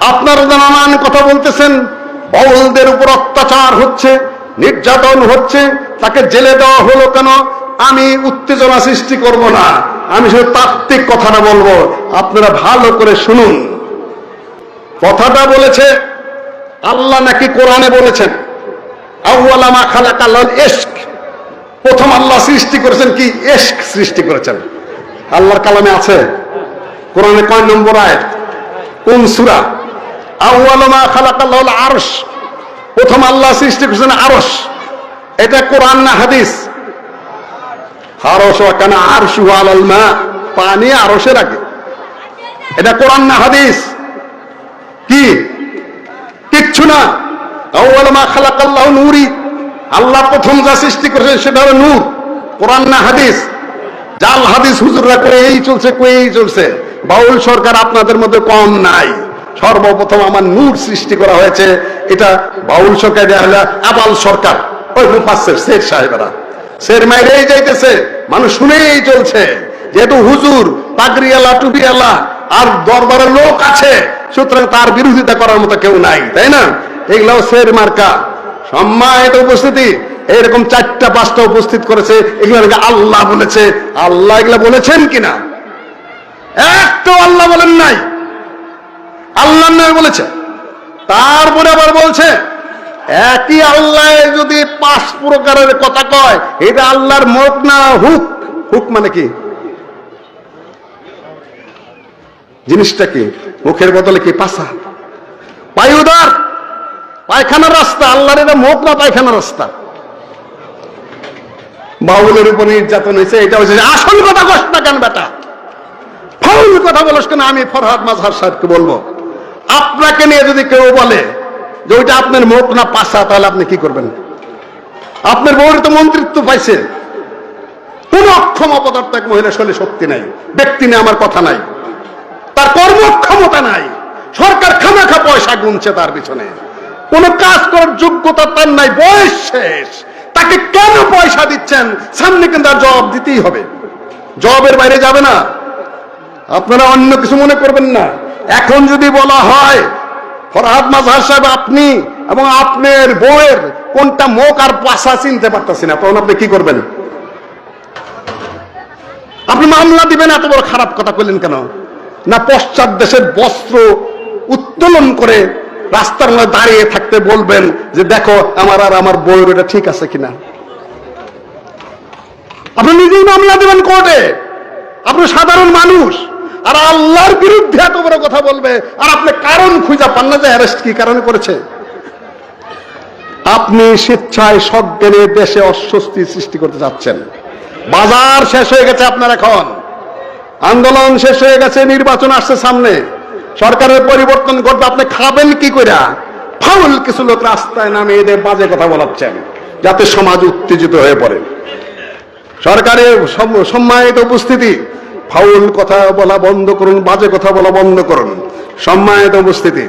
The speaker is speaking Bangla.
আপনারা নানান কথা বলতেছেন, বাউলদের উপর অত্যাচার হচ্ছে, নির্যাতন হচ্ছে, তাকে জেলে দেওয়া হলো কেন? আমি উত্তেজনা সৃষ্টি করব না। আমি শুধু তাত্ত্বিক কথাটা বলব, আপনারা ভালো করে শুনুন। কথাটা বলেছে, আল্লাহ নাকি কোরআনে বলেছেন প্রথম আল্লাহ সৃষ্টি করেছেন কি? এশক সৃষ্টি করেছেন। আল্লাহর কালামে আছে। কোরআনে কয় নম্বর আয় কোন সূরা? আউ্লামা খালাকাল্লাহ আরশ। প্রথম আল্লাহ সৃষ্টি করেছেন আরশ। এটা কোরআন না হাদিস? হারস কেন আরশু মা। পানি আরশের আগে। এটা কোরআন না হাদিস? কি? কিচ্ছু না। আউয়াল মা খালাকাল্লাহু নূরি। আল্লাহ প্রথম যা সৃষ্টি করেছেন সেটা হলো নূর। কোরআন না হাদিস? জাল হাদিস হুজুররা করে এই চলছে এই চলছে। বাউল সরকার আপনাদের মধ্যে কম নাই। সর্বপ্রথম আমার নূর সৃষ্টি করা হয়েছে। এটা বাউল সরকার আবাল সরকার। ওই মুফাসসির শেখ সাহেবরা। শের মাইরেই যাইতেছে। মানুষ শুনেই চলছে যেহেতু হুজুর পাগড়িয়ালা, টুপিয়ালা আর দরবারের লোক আছে, সুতরাং তার বিরোধিতা করার মতো কেউ নাই, তাই না? এগুলাও শের মার্কা। সম্মানিত উপস্থিতি এরকম চারটা, পাঁচটা উপস্থিত করেছে এগুলো আল্লাহ বলেছে। আল্লাহ এগুলা বলেছেন কিনা? একটাও আল্লাহ বলেন নাই। আল্লাহ বলেছে। তারপরে আবার বলছে, একই আল্লাহ যদি পাঁচ প্রকারের কথা কয়, এটা আল্লাহর মুখ না হুক? হুক মানে কি? জিনিসটা কি? মুখের বদলে কি পাশা পায়ুদার পায়খানার রাস্তা, আল্লাহর এটা মুখ না পায়খানার রাস্তা? বাউলের উপর নির্যাতন হয়েছে, এটা হচ্ছে আসল কথা কস না কেন বেটা? ফাউল কথা বলস কেন? আমি ফরহাদ মাজহার সাহেবকে বলব। আপনাকে নিয়ে যদি কেউ বলে যে ওইটা আপনার মুখ না পাশা, তাহলে আপনি কি করবেন? আপনার বউর তো মন্ত্রিত্ব পাইছে। কোন অক্ষম অপদার্থ এক মহিলা শৈলী শক্তি নাই, ব্যক্তি নিয়ে আমার কথা নাই, তার কর্মক্ষমতা নাই, সরকার খামাখা পয়সা গুনছে তার পিছনে। কোন কাজ করার যোগ্যতা তার নাই, বয়স শেষ। তাকে কেন পয়সা দিচ্ছেন? সামনে কিন্তু আর জবাব দিতেই হবে। জবাবের বাইরে যাবে না। আপনারা অন্য কিছু মনে করবেন না। এখন যদি বলা হয়, ফরহাদ মাজহার সাহেব, আপনি এবং আপনার বউয়ের কোনটা মুখ আর পাশা চিনতে পারতেছি না, তখন আপনি কি করবেন? আপনি মামলা দিবেন, এত বড় খারাপ কথা করলেন কেন? না পশ্চাৎ দেশের বস্ত্র উত্তোলন করে রাস্তার মধ্যে দাঁড়িয়ে থাকতে বলবেন যে দেখো, আমার আর আমার বউয়ের এটা ঠিক আছে কিনা? আপনি নিজেই মামলা দেবেন কোর্টে। আপনি সাধারণ মানুষ। আর আল্লাহর বিরুদ্ধে এত কথা বলবে, আর আপনি কারণ খুঁজে পান না যে অ্যারেস্ট কি কারণে করেছে। আপনি স্বেচ্ছায় সজ্ঞানে দেশে অস্বস্তি সৃষ্টি করতে যাচ্ছেন। বাজার শেষ হয়ে গেছে আপনার এখন। আন্দোলন শেষ হয়ে গেছে, নির্বাচন আসছে সামনে। সরকারের পরিবর্তন করবে আপনি খাবেন কি করে ফাউল কিছু লোক রাস্তায় নামে এদের বাজে কথা বলাচ্ছেন, যাতে সমাজ উত্তেজিত হয়ে পড়ে। সরকারের সম্মানিত উপস্থিতি ফাউল কথা বলা বন্ধ করুন বাজে কথা বলা বন্ধ করুন। সম্মানিত উপস্থিতি।